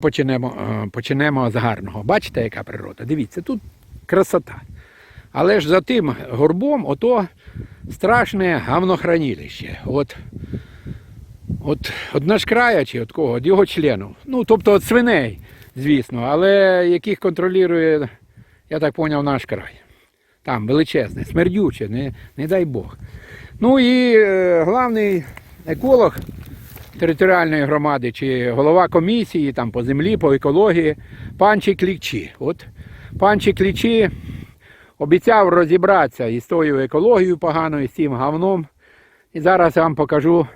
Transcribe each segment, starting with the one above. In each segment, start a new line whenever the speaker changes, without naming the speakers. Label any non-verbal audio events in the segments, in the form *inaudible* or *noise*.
Почнемо, е, почнемо з гарного. Бачите, яка природа? Дивіться, тут красота. Але ж за тим горбом ото страшне гавнохранилище. От, от, от наш края от кого? От його членів. Ну, тобто от свиней, звісно, але яких контролює, я так зрозумів, наш край. Там величезне, смердюче, не, не дай Бог. Ну і е, головний еколог територіальної громади чи голова комісії там по землі, по екології, панчі Клічі. От панчі Клічі обіцяв розібратися із тою екологією поганою, з цим говном. І зараз я вам покажу,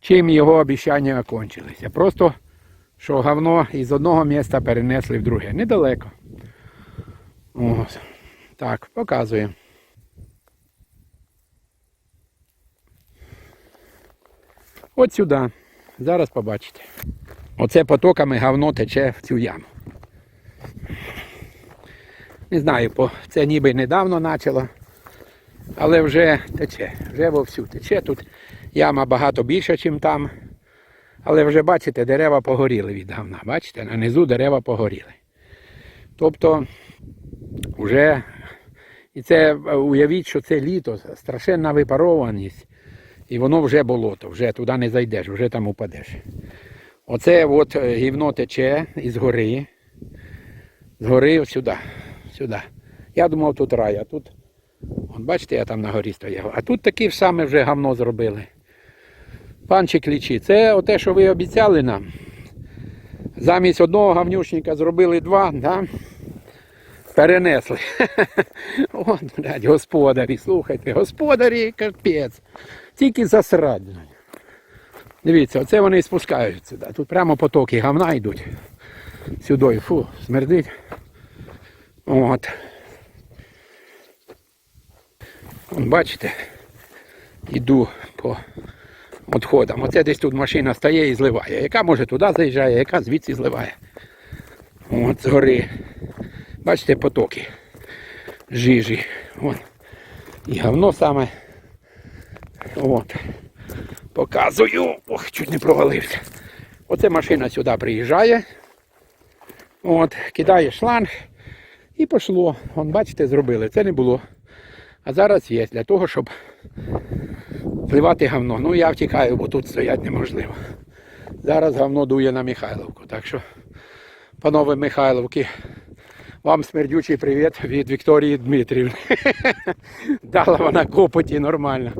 чим його обіцяння кончилися. Просто що говно із одного міста перенесли в друге. Недалеко. От. Так, показуємо. От сюди. Зараз побачите. Оце потоками говно тече в цю яму. Не знаю, це ніби недавно почало, але вже тече, вже вовсю тече. Тут яма багато більша, ніж там. Але вже бачите, дерева погоріли від говна. Бачите, на низу дерева погоріли. Тобто, вже, і це уявіть, що це літо, страшенна випарованість. І воно вже болото, вже туди не зайдеш, вже там упадеш. Оце от е, гівно тече із гори. З гори сюди. сюди. Я думав, тут рай, а тут. От бачите, я там на горі стояв. А тут таке саме вже гавно зробили. Панчик лічі. Це те, що ви обіцяли нам. Замість одного гавнюшника зробили два, да? Перенесли. *laughs* От, блядь, господарі, слухайте, господарі, капець. Тільки блядь. Дивіться, оце вони і спускають сюди. Тут прямо потоки говна йдуть. Сюди. Фу, смердить. От. Вон, бачите, йду по відходам. Оце десь тут машина стає і зливає. Яка може туди заїжджає, яка звідси зливає. От згори. Бачите потоки. Жижі. От. І говно саме. От. Показую. Ох, чуть не провалився. Оце машина сюди приїжджає. От, кидає шланг і пішло. Вон, бачите, зробили. Це не було. А зараз є для того, щоб зливати говно. Ну я втікаю, бо тут стояти неможливо. Зараз говно дує на Михайловку. Так що, панове Михайловки, вам смердючий привіт від Вікторії Дмитрівни. *laughs* Дала вона копоті нормально.